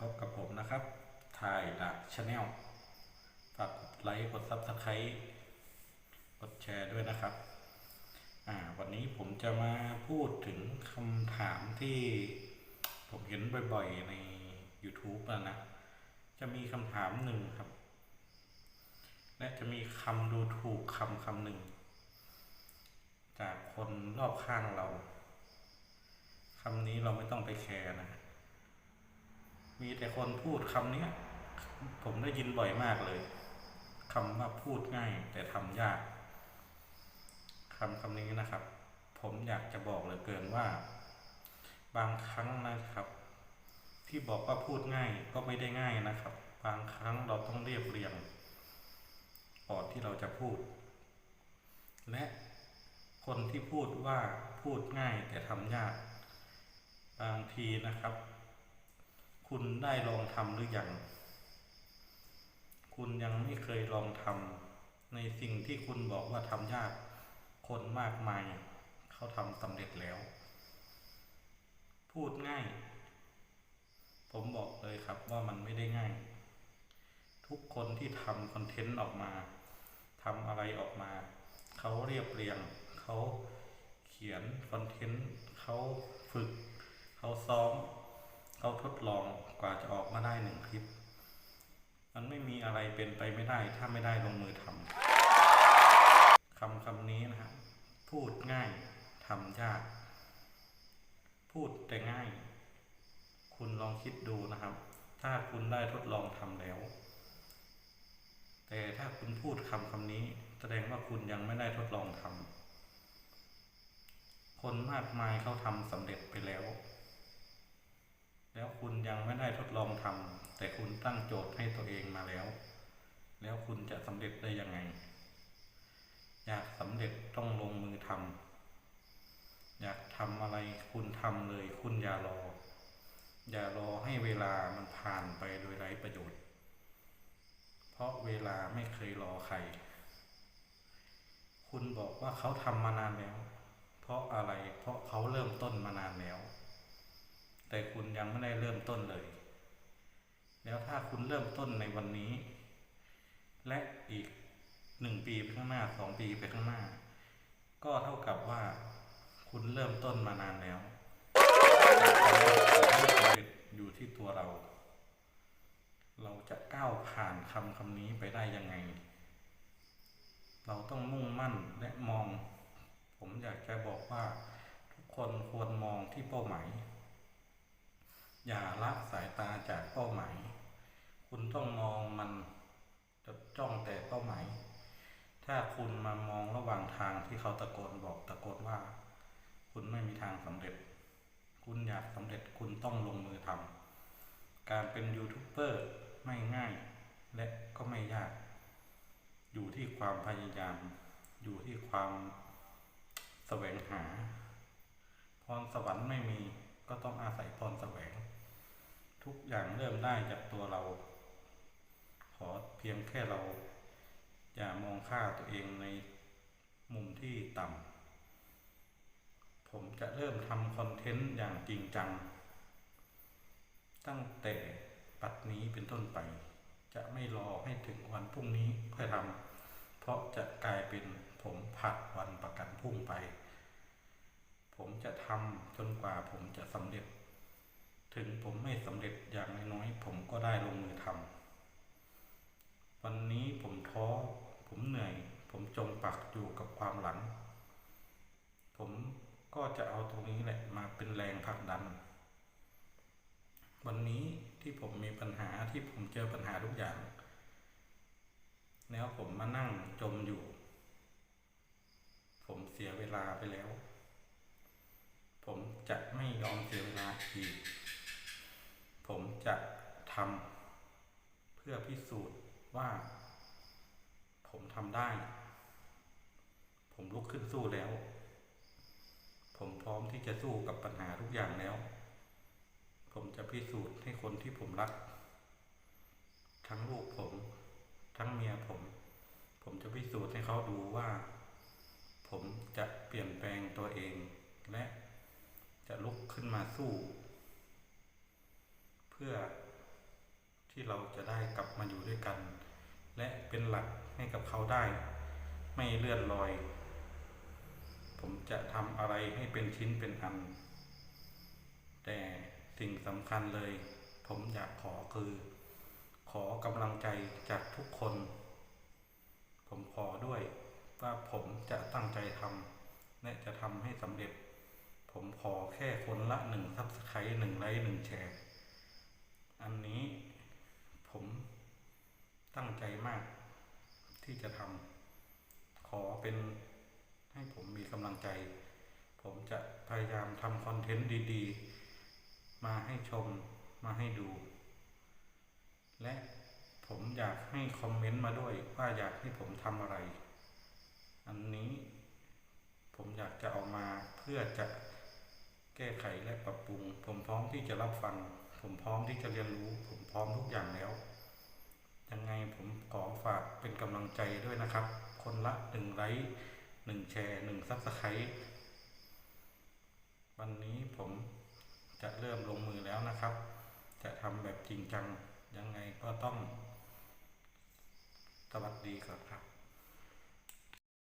พบกับผมนะครับถ่ายดักชาแนลฝากกดไลค์ กดซับสไครต์กดแชร์ด้วยนะครับ วันนี้ผมจะมาพูดถึงคำถามที่ผมเห็นบ่อยๆใน YouTube นะนะ จะมีคำถามหนึ่งครับ และจะมีคำดูถูกคำคำหนึ่ง จากคนรอบข้างเราคำนี้เราไม่ต้องไปแคร์นะ มีแต่คนพูดคำนี้ผมได้ยินบ่อยมากเลยคำว่าพูดง่าย แต่ทำยากคำคำนี้นะครับ ผมอยากจะบอกเลือเกินว่า บางครั้งนะครับ ที่บอกว่าพูดง่ายก็ไม่ได้ง่ายนะครับ บางครั้งเราต้องเรียบเรียงก่อนที่เราจะพูด และคนที่พูดว่าพูดง่ายแต่ทำยาก บางทีนะครับ คุณได้ลองทำหรือยัง คุณยังไม่เคยลองทำในสิ่งที่คุณบอกว่าทำยาก คนมากมายเขาทำสำเร็จแล้ว พูดง่าย ผมบอกเลยครับว่ามันไม่ได้ง่าย ทุกคนที่ทำคอนเทนต์ออกมาทำอะไรออกมา เขาเรียบเรียง เขาเขียนคอนเทนต์ เขาฝึก เขาซ้อม เขาทดลองกว่าจะออกมาได้หนึ่งคลิป มันไม่มีอะไรเป็นไปไม่ได้ถ้าไม่ได้ลงมือทำคำคำนี้นะครับพูดง่ายทำยาก พูดแต่ง่าย คุณลองคิดดูนะครับ ถ้าคุณได้ทดลองทำแล้ว แต่ถ้าคุณพูดคำคำนี้ แสดงว่าคุณยังไม่ได้ทดลองทำคนมากมายเขาทำสำเร็จไปแล้วคุณยังไม่ได้ทดลองทำแตั้งโจทย์ให้ตัวเองมาแล้ว แล้วคุณจะสำเร็จได้ยังไง อยากสำเร็จต้องลงมือทำอยากทำอะไรคุณทำเลย คุณอย่ารอ อย่ารอให้เวลามันผ่านไปโดยไร้ประโยชน์ เพราะเวลาไม่เคยรอใคร คุณบอกว่าเขาทำมานานแล้ว เพราะอะไรเพราะเขาเริ่มต้นมานานแล้ว แต่คุณยังไม่ได้เริ่มต้นเลย แล้วถ้าคุณเริ่มต้นในวันนี้ และอีกหนึ่งปีไปข้างหน้าสองปีไปข้างหน้า ก็เท่ากับว่าคุณเริ่มต้นมานานแล้วอยู่ที่ตัวเรา เราจะก้าวผ่านคำคำนี้ไปได้ยังไง เราต้องมุ่งมั่นและมอง ผมอยากจะบอกว่าทุกคนควรมองที่เป้าหมาย อย่าละสายตาจากเป้าหมาย คุณต้องมองมันจดจ้องแต่เป้าหมาย ถ้าคุณมามองระหว่างทางที่เขาตะโกนบอกตะโกนว่า คุณไม่มีทางสำเร็จ คุณอยากสำเร็จคุณต้องลงมือทำการเป็นยูทูบเบอร์ไม่ง่าย และก็ไม่ยาก อยู่ที่ความพยายาม อยู่ที่ความแสวงหาพรสวรรค์ไม่มีก็ต้องอาศัยพรแสวง ทุกอย่างเริ่มได้จากตัวเรา ขอเพียงแค่เรา อย่ามองค่าตัวเองในมุมที่ต่ำผมจะเริ่มทำคอนเทนต์อย่างจริงจัง ตั้งแต่ปัดนี้เป็นต้นไป จะไม่รอให้ถึงวันพรุ่งนี้ค่อยทำเพราะจะกลายเป็นผมผัดวันประกันพรุ่งไป ผมจะทำจนกว่าผมจะสำเร็จ ถึงผมไม่สำเร็จอย่างน้อยๆผมก็ได้ลงมือทำวันนี้ผมท้อ ผมเหนื่อย ผมจมปักอยู่กับความหลัง ผมก็จะเอาตรงนี้แหละมาเป็นแรงผลักดัน วันนี้ที่ผมมีปัญหาที่ผมเจอปัญหาทุกอย่าง แล้วผมมานั่งจมอยู่ ผมเสียเวลาไปแล้ว ผมจะไม่ยอมเสียเวลาอีก จะทำเพื่อพิสูจน์ว่า ผมทำได้ ผมลุกขึ้นสู้แล้ว ผมพร้อมที่จะสู้กับปัญหาทุกอย่างแล้ว ผมจะพิสูจน์ให้คนที่ผมรัก ทั้งลูกผม ทั้งเมียผม ผมจะพิสูจน์ให้เขาดูว่า ผมจะเปลี่ยนแปลงตัวเองและจะลุกขึ้นมาสู้ พื่อที่เราจะได้กลับมาอยู่ด้วยกัน และเป็นหลักให้กับเขาได้ ไม่เลื่อนลอย ผมจะทำอะไรให้เป็นชิ้นเป็นอัน แต่สิ่งสำคัญเลย ผมอยากขอคือ ขอกำลังใจจากทุกคน ผมขอด้วยว่าผมจะตั้งใจทำและจะทำให้สำเร็จ ผมขอแค่คนละหนึ่งซับสไครต์หนึ่งไลค์หนึ่งแชร์ อันนี้ผมตั้งใจมากที่จะทำขอเป็นให้ผมมีกำลังใจ ผมจะพยายามทำคอนเทนต์ดีๆ มาให้ชมมาให้ดู และผมอยากให้คอมเมนต์มาด้วยว่าอยากให้ผมทำอะไร อันนี้ผมอยากจะเอามาเพื่อจะแก้ไขและปรับปรุง ผมพร้อมที่จะรับฟัง ผมพร้อมที่จะเรียนรู้ ผมพร้อมทุกอย่างแล้ว ยังไงผมขอฝากเป็นกำลังใจด้วยนะครับ คนละหนึ่งไลค์หนึ่งแชร์หนึ่งซับสไครต์วันนี้ผมจะเริ่มลงมือแล้วนะครับ จะทำแบบจริงจัง ยังไงก็ต้อง สวัสดีครับ